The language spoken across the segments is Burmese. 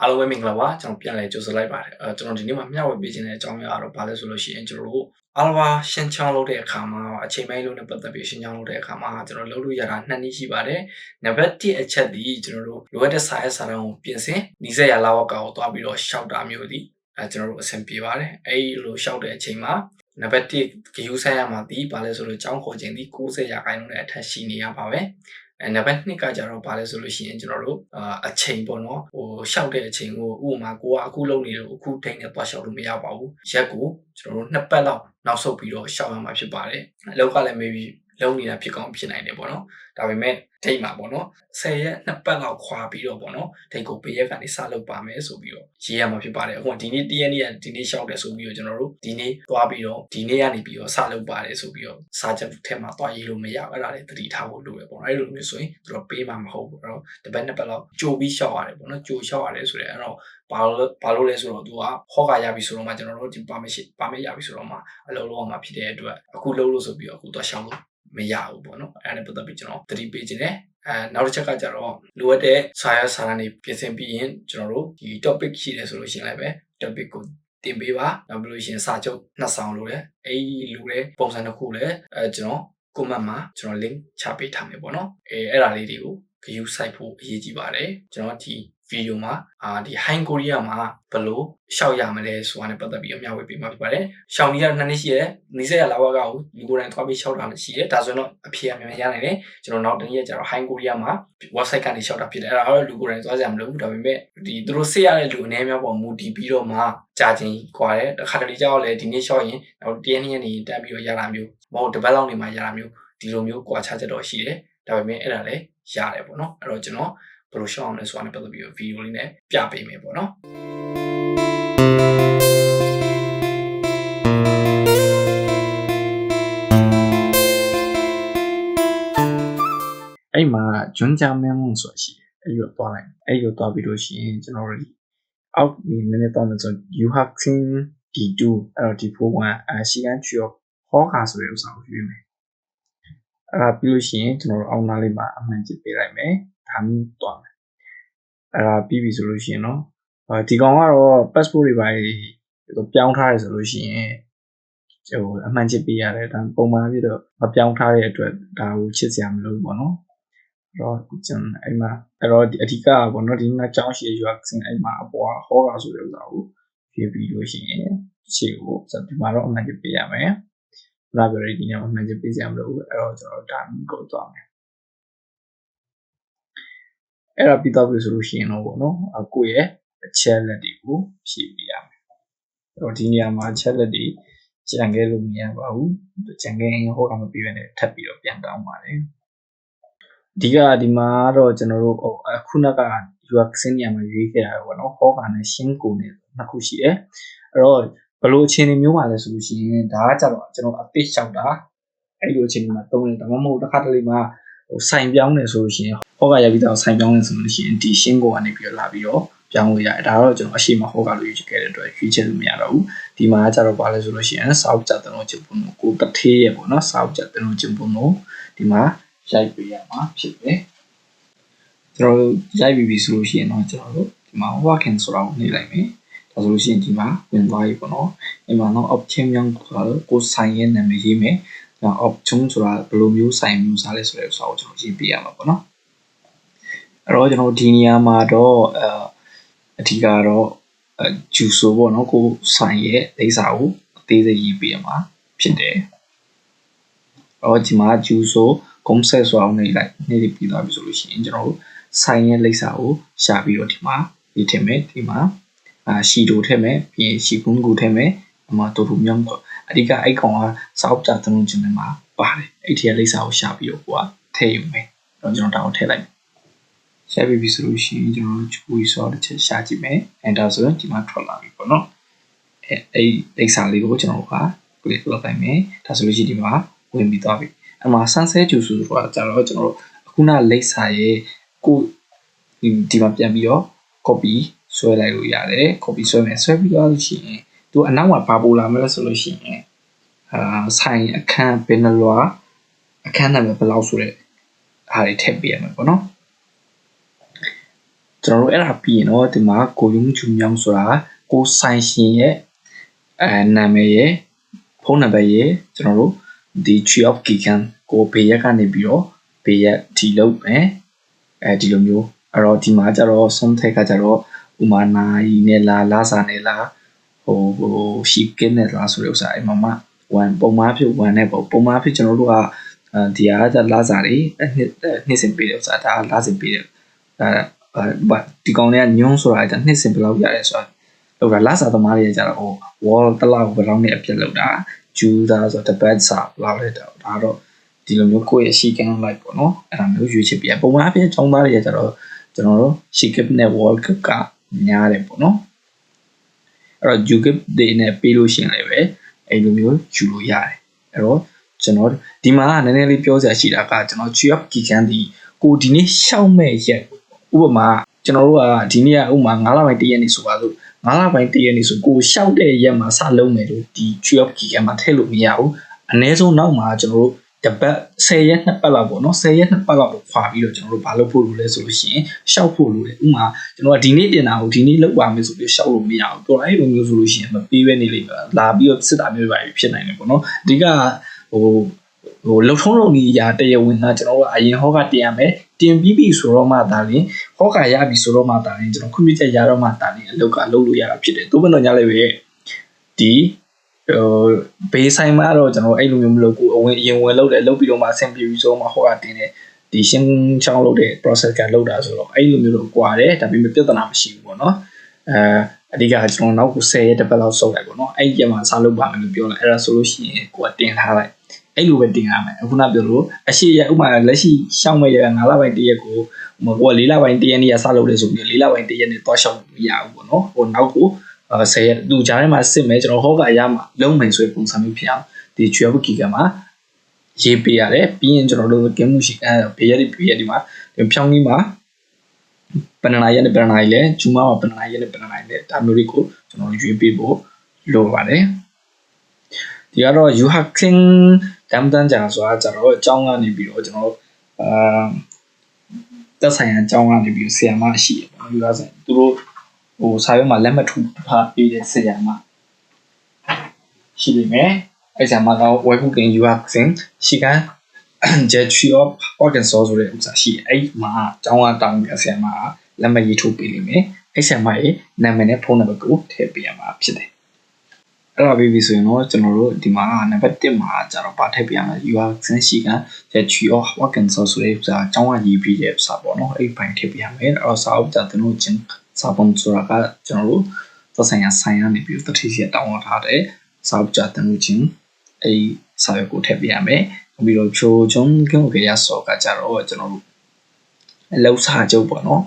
အားလုံးပဲမင်္ဂလာပါကျွန်တော်ပြန်လည်ကြိုဆိုလိုက်ပါတယ်အဲကျွန်တော်ဒီနေ့မှာမျှဝေပေးခြင်းတဲ့အကြောင်းအရာကတော့ဘာလဲဆိုလို့ရှိရင်ကျွန်တော်တို့အားလုံးပါရှင်းချောင်းလုပ်တဲ့အခါမှာအချိန်ပိုင်းလုံးနဲ့ပတ်သက်ပြီးရှင်းချောင်းလုပ်တဲ့အခါမှာကျွန်တော်လုပ်လို့ရတာနှစ်နည်းရှိပါတယ်နံပါတ်1အချက်ဒီကျွန်တော်တို့လိုအပ်တဲ့စာရေးစာတမ်းကိုပြင်ဆင်နီးစက်ရလာဝကောကိုတွားပြီးတော့ရှောက်တာမျိုးဒီအဲကျွန်တော်တို့အဆင်ပြေပါတယ်အဲဒီလိုရှောက်တဲ့အချိန်မှာနံပါတ်1ဂယူဆိုင်ရမှာဒီဘာလဲဆိုလို့ចောင်းခေါ်ခြင်းဒီ90ရာခိုင်နှုန်းနဲ့အထက်ရှိနေရပါပဲ အဲနံပါတ်2ကကြတော့ဘာလဲဆိုလို့ရှိရင်ကျွန်တော်တို့အာအချိန်ပေါ့နော်ဟိုရှောက်တဲ့အချိန်ကိုဥပမာကိုကအခုလုပ်နေလို့အခုထိန်းနဲ့သွားရှောက်လို့မရပါဘူးရက်ကိုကျွန်တော်တို့နှစ်ပတ်လောက်နောက်ဆုတ်ပြီးတော့ရှောက်ရမှာဖြစ်ပါတယ်အလောက်ကလည်း maybe လုံးနေတာဖြစ်ကောင်းဖြစ်နိုင်တယ်ပေါ့နော်ဒါပေမဲ့ဒိတ်မှာပေါ့နော်10ရက်နှစ်ပတ်လောက်ခွာပြီးတော့ပေါ့နော်ဒိတ်ကိုပေးရက်ကနေစလုပ်ပါမယ်ဆိုပြီးတော့ရေးရမှာဖြစ်ပါတယ်ဟိုဒီနေ့တရက်နေ့ကဒီနေ့ရှောက်တယ်ဆိုပြီးတော့ကျွန်တော်တို့ဒီနေ့သွားပြီးတော့ဒီနေ့ကနေပြီးတော့စလုပ်ပါတယ်ဆိုပြီးတော့စာချက်ထဲမှာသွားရေးလို့မရဘူးအဲ့ဒါလည်းသတိထားဖို့လိုတယ်ပေါ့နော်အဲ့လိုမျိုးဆိုရင်သူတို့ပေးမှာမဟုတ်ဘူးအဲ့တော့တစ်ပတ်နှစ်ပတ်လောက်ကြိုပြီးရှောက်ရတယ်ပေါ့နော်ကြိုရှောက်ရတယ်ဆိုတော့အဲ့တော့ဘာလို့ဘာလို့လဲဆိုတော့သူကဟော့ကရပြီဆိုတော့မှကျွန်တော်တို့ဒီ permission permit ရပြီဆိုတော့မှအလုပ်လုပ်အောင်မှာဖြစ်တဲ့အတွက်အခုလုပ်လို့ဆိုပြီးတော့အခုသွားရှောက်လို့ မရဘူးပေါ့နော်အဲ့ဒါနဲ့ပတ်သက်ပြီးကျွန်တော်သတိပေးခြင်းနဲ့အဲနောက်တစ်ချက်ကကြတော့လိုအပ်တဲ့စာရစာရန်တွေပြင်ဆင်ပြီးရင်ကျွန်တော်တို့ဒီ topic ရှိတယ်ဆိုလို့ရှိရင်လည်းပဲ topic ကိုတင်ပေးပါနောက်ပြီးလို့ရှိရင်စာချုပ်နှစ်ဆောင်လို့လည်းအဲ့ဒီလိုတဲ့ပုံစံတစ်ခုလည်းအဲကျွန်တော် comment မှာကျွန်တော် link ချပေးထားမယ်ပေါ့နော်အဲအဲ့ဒါလေးတွေကို view site ဖို့အရေးကြီးပါတယ်ကျွန်တော်ဒီဗီဒီယိုမှာအာဒီ High Korea မှာဘယ်လိုရှောက်ရမလဲဆိုတာနဲ့ပတ်သက်ပြီးအများဝေပေးမှာဖြစ်ပါတယ်။ရှောက်နီးရနှစ်နှစ်ရှိရဲနီးစက်ရလာဝကကိုဒီကိုယ်တိုင်သွားပြီးရှောက်တာလည်းရှိရဲဒါဆိုရင်တော့အဖြေအများများရနိုင်တယ်။ကျွန်တော်နောက်တနည်းကျတော့ High Korea မှာ website ကနေရှောက်တာဖြစ်တယ်။အဲ့ဒါကတော့လူကိုယ်တိုင်သွားကြမလို့ဒါပေမဲ့ဒီသူတို့စစ်ရတဲ့လူအနေများပေါ်မူတည်ပြီးတော့မှကြာချင်းကွာတယ်။တစ်ခါတလေကြောက်လဲဒီနေ့ရှောက်ရင်နောက်တရက်နေ့နေတက်ပြီးတော့ရတာမျိုးမဟုတ်တပတ်လောက်နေမှရတာမျိုးဒီလိုမျိုးကွာခြားချက်တော့ရှိတယ်။ဒါပေမဲ့အဲ့ဒါလည်းရတယ်ပေါ့နော်။အဲ့တော့ကျွန်တော် ဘယ်လိုရှောက်အောင်လဲဆိုတာနဲ့ပတ်သက်ပြီးဗီဒီယိုလေးနဲ့ပြပေးမယ်ပေါ့နော်အဲ့မှာဂျွန်းဂျာမန်မွန်ဆိုတာရှိတယ်အဲ့လိုသွားလိုက်အဲ့လိုသွားပြီးလို့ရှိရင်ကျွန်တော်တို့အောက်ဒီနည်းနည်းတော့မယ်ဆို you have seen d2 အဲ့တော့ d4 ကအရှိကန်ချီရောဟောကာဆိုတဲ့ဥစ္စာကိုရွေးမယ်အဲ့ဒါပြီးလို့ရှိရင်ကျွန်တော်တို့အောက်နားလေးမှာအမှန်ကြည့်ပေးလိုက်မယ် ဒါမျိုးသွားမယ်အဲ့ဒါပြီးပြီဆိုလို့ရှိရင်တော့ဒီကောင်ကတော့ passport တွေပါပြောင်းထားရဆိုလို့ရှိရင်ဟိုအမှန်ချစ်ပေးရတယ်ဒါပုံမှန်ပြတော့မပြောင်းထားတဲ့အတွက်ဒါကိုချစ်စရာမလိုဘူးပေါ့နော်အဲ့တော့ကျွန်အဲ့မှာအဲ့တော့ဒီအဓိကပေါ့နော်ဒီမှာကြောင်းရှိရွာစင်အဲ့မှာအပေါ်ဟောတာဆိုတဲ့ဥစ္စာကိုဖြည့်ပြီးလို့ရှိရင်ခြေကိုဒီမှာတော့အမှန်ချစ်ပေးရမယ်ဘလာပြောရဒီနေ့အမှန်ချစ်ပေးစရာမလိုဘူးအဲ့တော့ကျွန်တော်ဒါကိုသွားမယ် အဲ့ဒါပြီးတော့ပြီဆိုလို့ရှိရင်တော့ပေါ့နော်အကိုရဲ့အချက်လက်တွေကိုဖြည့်ပြရမယ်အဲ့တော့ဒီနေရာမှာအချက်လက်တွေကြံခဲ့လို့မရပါဘူးကြံခဲ့ရင်ဟိုကမပြီးဘဲနဲ့ထပ်ပြီးတော့ပြန်တောင်းပါတယ်အဓိကဒီမှာတော့ကျွန်တော်တို့ဟိုအခုနက UX နေရာမှာရွေးခဲ့တာပေါ့နော်ဟောကာနဲ့ရှင်းကိုနဲ့နှစ်ခုရှိတယ်အဲ့တော့ဘလို့အခြေအနေမျိုးပါလဲဆိုလို့ရှိရင်ဒါကကြတော့ကျွန်တော်အသစ်လျှောက်တာအဲ့လိုအခြေအနေမှာသုံးတယ်ဒါမှမဟုတ်တစ်ခါတလေမှာဟိုစိုင်ပြောင်းနေဆိုလို့ရှိရင် ဟောကရပြီးတော့ဆိုင်ပြောင်းနေဆိုလို့ရှိရင်ဒီရှင်းကိုကနေပြီးတော့လာပြီးတော့ပြောင်းလို့ရတယ်ဒါတော့ကျွန်တော်အရှိမဟောကလို့ယူခဲ့တဲ့အတွက်ရွေးချက်လို့မရတော့ဘူးဒီမှာကျတော့ဘာလဲဆိုလို့ရှိရင်စောက်ကြတဲ့တော့ချင်ပုံကိုတထေးရပေါ့နော်စောက်ကြတဲ့တော့ချင်ပုံကိုဒီမှာရိုက်ပေးရမှာဖြစ်တယ်ကျွန်တော်တို့ရိုက်ပြီးပြီဆိုလို့ရှိရင်တော့ကျွန်တော်တို့ဒီမှာ working ဆိုတာကိုနှိပ်လိုက်မယ်ဒါဆိုလို့ရှိရင်ဒီမှာဝင်သွားပြီပေါ့နော်အဲ့မှာတော့ option မြောင်းဆိုတာကိုဆိုင်ရဲ့နာမည်ရေးမယ်ဒါ option ဆိုတာဘယ်လိုမျိုးဆိုင်မျိုးစားလဲဆိုတဲ့ဥစ္စာကိုကျွန်တော်ရေးပြရမှာပေါ့နော် အဲ့တော့ကျွန်တော်ဒီနေရာမှာတော့အဲအထူးကတော့ဂျူဆိုပေါ့နော်ကိုဆိုင်ရဲ့လိပ်စာကိုအသေးစိတ်ရေးပြရမှာဖြစ်တယ်အဲ့တော့ဒီမှာဂျူဆို concept ဆိုအောင်နေလိုက်နေပြီးသွားပြီဆိုလို့ရှိရင်ကျွန်တော်တို့ဆိုင်ရဲ့လိပ်စာကိုရှာပြီးတော့ဒီမှာရေးထည့်မယ်ဒီမှာအာရှီတိုထည့်မယ်ပြီးရင်ရှီကွန်းကိုထည့်မယ်အမတူတူမြောင်းတော့အဓိကအဲ့ကောင်ကစောက်ကြသုံးခြင်းနဲ့မှာပါတယ်အဲ့ဒီလိပ်စာကိုရှာပြီးတော့ကိုကထည့်ယူမယ်တော့ကျွန်တော်တောင်းထည့်လိုက် ရှာပြီးပြီဆိုလို့ရှိရင်ကျွန်တော်ချူရီဆော့တစ်ချက်ရှာကြည့်မယ် enter ဆိုရင်ဒီမှာထွက်လာပြီပေါ့နော်အဲအဲ့လိပ်စာလေးကိုကျွန်တော်က click လုပ်လိုက်မယ်ဒါဆိုလို့ရှိရင်ဒီမှာဝင်ပြီးသွားပြီအမှာဆန်းဆဲကျူဆိုတာကြတော့ကျွန်တော်တို့အခုနလိပ်စာရဲ့ကိုဒီမှာပြန်ပြီးတော့ copy ဆွဲလိုက်လို့ရတယ် copy ဆွဲမယ်ဆွဲပြီးတော့လို့ရှိရင်သူအနောက်မှာပါပို့လာမယ်ဆိုလို့ရှိရင်အာဆိုင်အခန်းဘယ်နှလွာအခန်းနာမည်ဘယ်လောက်ဆိုတဲ့ဟာတွေထည့်ပေးရမယ်ပေါ့နော် ကျွန်တော်တို့အဲ့ဒါပြီးရင်တော့ဒီမှာကိုယုံချူမြောင်းဆိုတာကိုဆိုင်ရှင်ရဲ့အဲနာမည်ရဲ့ဖုန်းနံပါတ်ရဲ့ကျွန်တော်တို့ဒီ tree of gigan ကိုဘေးရက်ကနေပြီးတော့ဘေးရက်ဒီလုပ်မယ်အဲဒီလိုမျိုးအဲ့တော့ဒီမှာကျတော့ဆုံးထက်ကကျတော့ဥမာနာရီနဲ့လားလာစာနဲ့လားဟိုဟိုရှိကင်းနဲ့လားဆိုတဲ့ဥစ္စာအဲ့မှာမှ1ပုံမှန်ဖြစ်1နဲ့ပေါ့ပုံမှန်ဖြစ်ကျွန်တော်တို့ကဒီအားကျလာစာတွေနှစ်နှစ်စင်ပေးတဲ့ဥစ္စာဒါလာစင်ပေးတဲ့ အဲဒီကောင်တွေကညွန်းဆိုတာအဲ့နှစ်စင်ဘယ်လောက်ရတယ်ဆိုတာလောက်တာလာစာသမားတွေကြတော့ဟို wall တလောက်ဘယ်လောက်နဲ့အပြည့်လောက်တာဂျူးသားဆိုတော့ bad စာဘယ်လောက်လဲတော့ဒါတော့ဒီလိုမျိုးကိုယ့်ရဲ့ sheet can like ပေါ့နော်အဲ့ဒါမျိုးရွေးချယ်ပြပုံမှန်အပြင်ចောင်းသားတွေကြတော့ကျွန်တော်တို့ sheet cap နဲ့ wall cap ကများတယ်ပေါ့နော်အဲ့တော့ u cap တွေနဲ့ပေးလို့ရှိရင်လည်းပဲအဲ့လိုမျိုးယူလို့ရတယ်အဲ့တော့ကျွန်တော်ဒီမှာနည်းနည်းလေးပြောစရာရှိတာကကျွန်တော် GF Gigan ဒီကိုဒီနေ့ရှောက်မဲ့ရက် ဥပမာကျွန်တော်တို့ကဒီနေ့ကဥပမာ9လပိုင်းတရက်နေဆိုပါစို့9လပိုင်းတရက်နေဆိုကိုရှောက်တဲ့ရက်မှာစလုံးမယ်လို့ဒီ GF Gigan မှာထည့်လို့မရဘူးအနည်းဆုံးနောက်မှာကျွန်တော်တို့တပတ်10ရက်2ပတ်လောက်ပေါ့နော်10ရက်2ပတ်လောက်တော့ခွာပြီးတော့ကျွန်တော်တို့ဘာလုပ်ဖို့လိုလဲဆိုလို့ရှိရင်ရှောက်ဖို့လိုတယ်ဥမာကျွန်တော်ကဒီနေ့တင်တာကိုဒီနေ့လုပ်ပါမယ်ဆိုပြီးရှောက်လို့မရဘူးတော်အဲ့လိုမျိုးဆိုလို့ရှိရင်မပြီးပဲနေလိမ့်မယ်လာပြီးတော့စစ်တာမျိုးပဲဖြစ်နိုင်တယ်ပေါ့နော်အဓိကဟိုဟိုလုံထုံးလုံနေရာတရားဝင်ကကျွန်တော်တို့အရင်ဟောကတင်ရမယ် တင်ပြီးပြီဆိုတော့မှဒါလင်းဟောကရပြီဆိုတော့မှဒါလင်းကျွန်တော်ခွင့်ပြုချက်ရတော့မှဒါလင်းအလုပ်ကလုပ်လို့ရတာဖြစ်တယ်သို့မဟုတ်ညလည်းပဲဒီဟိုဘေးဆိုင်မှာတော့ကျွန်တော်အဲ့လိုမျိုးမလုပ်ဘူးအဝင်အရင်ဝင်လုပ်တယ်လုပ်ပြီးတော့မှအဆင်ပြေပြီဆိုတော့မှဟောကတင်တယ်ဒီရှင်းချောင်းလုပ်တဲ့ process ကလုပ်တာဆိုတော့အဲ့လိုမျိုးတော့ကွာတယ်ဒါပေမဲ့ပြဿနာမရှိဘူးပေါ့နော်အဲအဓိကကျွန်တော်နောက်ကို10ရက်တစ်ပတ်လောက်စုပ်လိုက်ပေါ့နော်အဲ့ဒီမှာစလုပ်ပါမယ်လို့ပြောလိုက်အဲ့ဒါဆိုလို့ရှိရင်ကိုကတင်ထားလိုက် အဲ့လိုပဲတင်ရမယ်အခုနပြောလို့အရှိရဥမာလက်ရှိရှောင်းမဲ့ရ9လပိုင်းတရက်ကိုဟိုက4လပိုင်းတရက်နေ့ကစလုပ်တယ်ဆိုပြီး4လပိုင်းတရက်နေ့တော့ရှောင်းမရဘူးပေါ့နော်ဟိုနောက်ကို10ရက်သူကြားထဲမှာစစ်မယ်ကျွန်တော်ဟောကအရမှာလုံးမယ်ဆိုတဲ့ပုံစံမျိုးဖြစ်အောင်ဒီ travel key ကမှာရေးပေးရတယ်ပြီးရင်ကျွန်တော်တို့ကင်းမှုရှိအဲဘေးရက်ဒီဘေးရက်ဒီမှာဖြောင်းကြီးမှာပဏာနာရက်နဲ့ပဏာနာရီလဲဂျူမာမှာပဏာနာရက်နဲ့ပဏာနာရီလဲဒါမျိုးတွေကိုကျွန်တော်ရွေးပေးဖို့လိုပါတယ်ဒီကတော့ you have king တမ်တန်ကြာဆိုတာကြတော့အကြောင်းကနေပြီးတော့ကျွန်တော်အာသက်ဆိုင်ရာအကြောင်းကနေပြီးဆရာမရှိတယ်ပေါ့နော် you have သူတို့ဟိုစာရွက်မှာလက်မှတ်ထိုးထားပေးတဲ့ဆရာမရှိလိမ့်မယ်အဲ့ဆရာမက web hooking you have seen ရှိကန် Jettree of Arkansas ဆိုတဲ့ဥစ္စာရှိတယ်အဲ့မှာအကြောင်းကတောင်းပြဆရာမကလက်မှတ်ရေးထိုးပေးလိမ့်မယ်အဲ့ဆရာမရဲ့နာမည်နဲ့ဖုန်းနံပါတ်ကိုထည့်ပေးရမှာဖြစ်တယ် အဲ့ဒါပြီးပြီဆိုရင်တော့ကျွန်တော်တို့ဒီမှာနံပါတ်1မှာကျတော့ပါထည့်ပြရမယ် you are sent ရှိကန် Jettree of Arkansas ဆိုတဲ့ဥစ္စာအကြောင်းကရေးပြီးတဲ့ဥစ္စာပေါ့နော်အဲ့ဘိုင်ထည့်ပြရမယ်အဲ့တော့စာအုပ်ကြတဲ့လို့ချင်းစာပုံဆိုတာကကျွန်တော်တို့သက်ဆိုင်ရာဆိုင်ရနေပြီးတတိယတောင်းထားတဲ့စာအုပ်ကြတဲ့လို့ချင်းအဲ့စာရွက်ကိုထည့်ပြရမယ်ပြီးတော့ချိုချုံကင်းကိုရဆော့ကကြတော့ကျွန်တော်တို့အလောက်စာချုပ်ပေါ့နော်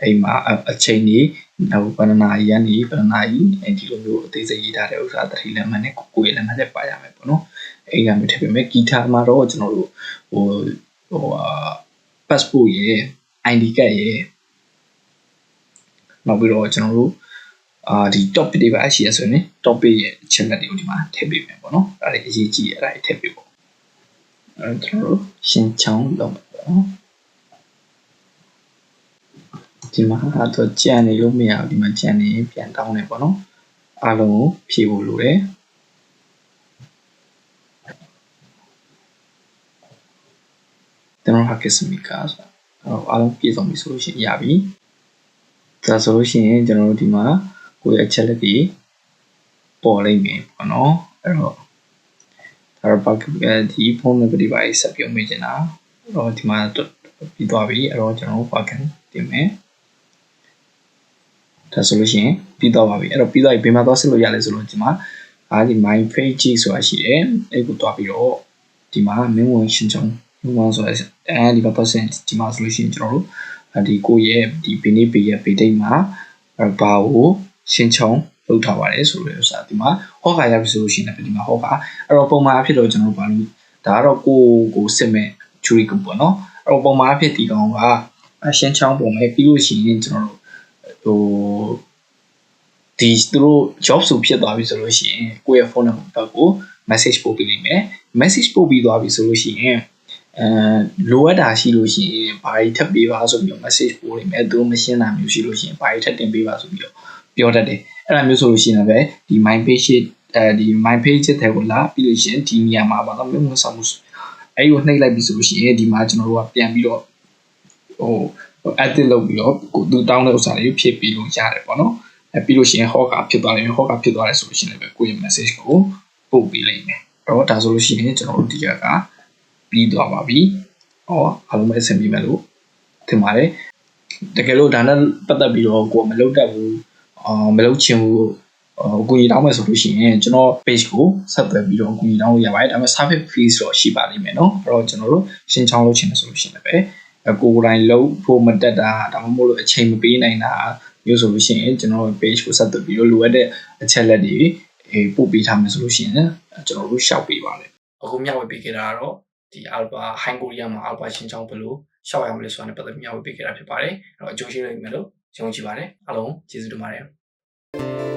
အဲ့မှာအချိန်ကြီး ဟိုဘဏ္ဍာရီကနေဘဏ္ဍာရီအဲ့ဒီလိုမျိုးအသေးစိတ်ရေးထားတဲ့ဥစ္စာတတိလက်မှတ်နဲ့ကိုကိုရဲ့လက်မှတ်နဲ့ပါရမယ်ပေါ့နော်အဲ့ကမျိုးထည့်ပေးမယ်ဂီတာမှာတော့ကျွန်တော်တို့ဟိုဟို passport ရဲ့ ID card ရဲ့နောက်ပြီးတော့ကျွန်တော်တို့အာဒီ topic တွေပါရှိရဆိုရင် topic ရဲ့အချက်လက်တွေကိုဒီမှာထည့်ပေးမယ်ပေါ့နော်အဲ့ဒါအရေးကြီးအဲ့ဒါထည့်ပေးပေါ့အဲ့ကျွန်တော်တို့ရှင်းချောင်းလုပ်မယ်ပေါ့နော် ဒီမှာတော့ကြံနေလို့မရဘူးဒီမှာကြံနေပြန်တောင်းနေပေါ့နော်အားလုံးကိုဖြည့်ဖို့လိုတယ်ကျွန်တော်ဟာကစ်မီကာဆိုတော့အားလုံးပြည့်စုံပြီဆိုလို့ရှိရင်ရပြီဒါဆိုလို့ရှိရင်ကျွန်တော်တို့ဒီမှာကိုယ့်ရဲ့အချက်လက်တွေပေါ်လိမ့်မယ်ပေါ့နော်အဲ့တော့ဒါတော့ဘာဒီဖုန်းနံပါတ်တွေပါဆက်ပြောမိချင်တာအဲ့တော့ဒီမှာပြီးသွားပြီအဲ့တော့ကျွန်တော်တို့ဘာကန်တင်မယ် ဒါဆိုလို့ရှိရင်ပြီးသွားပါပြီအဲ့တော့ပြီးသွားပြီဘယ်မှာသွားဆက်လို့ရလဲဆိုတော့ဒီမှာအားဒီ my page ဆိုတာရှိတယ်အဲ့ကိုသွားပြီးတော့ဒီမှာမင်းဝင်ရှင်းချောင်းမင်းဝင်ဆိုတဲ့အဲဒီမှာ percent ဒီမှာဆိုလို့ရှိရင်ကျွန်တော်တို့ဒီကိုရဲ့ဒီဘေးနေဘေးရဲ့ဘေးတိတ်မှာဘာကိုရှင်းချုံလုပ်ထားပါတယ်ဆိုလို့ဥစားဒီမှာဟောကာရပြီဆိုလို့ရှိရင်ဒီမှာဟောကာအဲ့တော့ပုံမှန်အဖြစ်တော့ကျွန်တော်ဘာလို့ဒါကတော့ကိုကိုစစ်မဲ့ jury ကပေါ့နော်အဲ့တော့ပုံမှန်အဖြစ်ဒီကောင်ကရှင်းချောင်းပုံမဲ့ပြီးလို့ရှိရင်ကျွန်တော်တို့ ဟိုဒီသူတို့ job ဆိုဖြစ်သွားပြီဆိုလို့ရှိရင်ကိုယ့်ရဲ့ဖုန်းနံပါတ်ကို message ပို့ပေးလိမ့်မယ် message ပို့ပြီးသွားပြီဆိုလို့ရှိရင်အဲလိုအပ်တာရှိလို့ရှိရင်ဘာကြီးထပ်ပေးပါဆိုပြီးတော့ message ပို့နေမယ်သူတို့မရှင်းတာမျိုးရှိလို့ရှိရင်ဘာကြီးထပ်တင်ပေးပါဆိုပြီးတော့ပြောတတ်တယ်အဲ့ဒါမျိုးဆိုလို့ရှိရင်လည်းဒီ my page အဲဒီ my page တဲ့ကိုလာပြီးလို့ရှိရင်ဒီနေရာမှာပါတော့မျိုးမျိုးဆောင်မှုအဲ့ဒီကိုနှိပ်လိုက်ပြီဆိုလို့ရှိရင်ဒီမှာကျွန်တော်တို့ကပြန်ပြီးတော့ဟို edit လုပ်ပြီးတော့ကိုသူတောင်းတဲ့ဥစ္စာတွေဖြည့်ပြီးလို့ရတယ်ပေါ့နော်အဲပြီးလို့ရှိရင် hawk ဖြစ်သွားတယ် hawk ဖြစ်သွားတယ်ဆိုလို့ရှိရင်လည်းကိုယ့်ရဲ့ message ကိုပို့ပေးလိုက်မယ်အဲ့တော့ဒါဆိုလို့ရှိရင်ကျွန်တော်တို့ဒီကကပြီးသွားပါပြီ။ဟောအားလုံးပဲအဆင်ပြေမယ်လို့ထင်ပါတယ်။တကယ်လို့ဒါနဲ့ပတ်သက်ပြီးတော့ကိုယ်မလုပ်တတ်ဘူးအာမလုပ်ချင်ဘူးအကူကြီးတောင်းမယ်ဆိုလို့ရှိရင်ကျွန်တော် page ကိုဆက်သွယ်ပြီးတော့အကူကြီးတောင်းလို့ရပါတယ်ဒါပေမဲ့ service fees တော့ရှိပါလိမ့်မယ်เนาะအဲ့တော့ကျွန်တော်တို့ရှင်းချောင်းလုပ်ချင်တယ်ဆိုလို့ရှိရင်လည်းပဲ ကိုယ်ကိုယ်တိုင်လုပ်ဖို့မတက်တာဒါမှမဟုတ်လို့အချိန်မပေးနိုင်တာမျိုးဆိုလို့ရှိရင်ကျွန်တော် page ကိုဆက်သွယ်ပြီးတော့လိုအပ်တဲ့အချက်လက်တွေအေးပို့ပေးထားမယ်ဆိုလို့ရှိရင်ကျွန်တော်တို့ရှောက်ပေးပါမယ်အခုမျှဝေပေးခဲ့တာကတော့ဒီ Alpha High Korea မှာ Alpha ရှင်းချောင်းဘယ်လိုရှောက်ရမလဲဆိုတာနဲ့ပတ်သက်ပြီးမျှဝေပေးခဲ့တာဖြစ်ပါတယ်အဲ့တော့အကျိုးရှိလိမ့်မယ်လို့ယုံကြည်ပါတယ်အားလုံးကျေးဇူးတင်ပါတယ်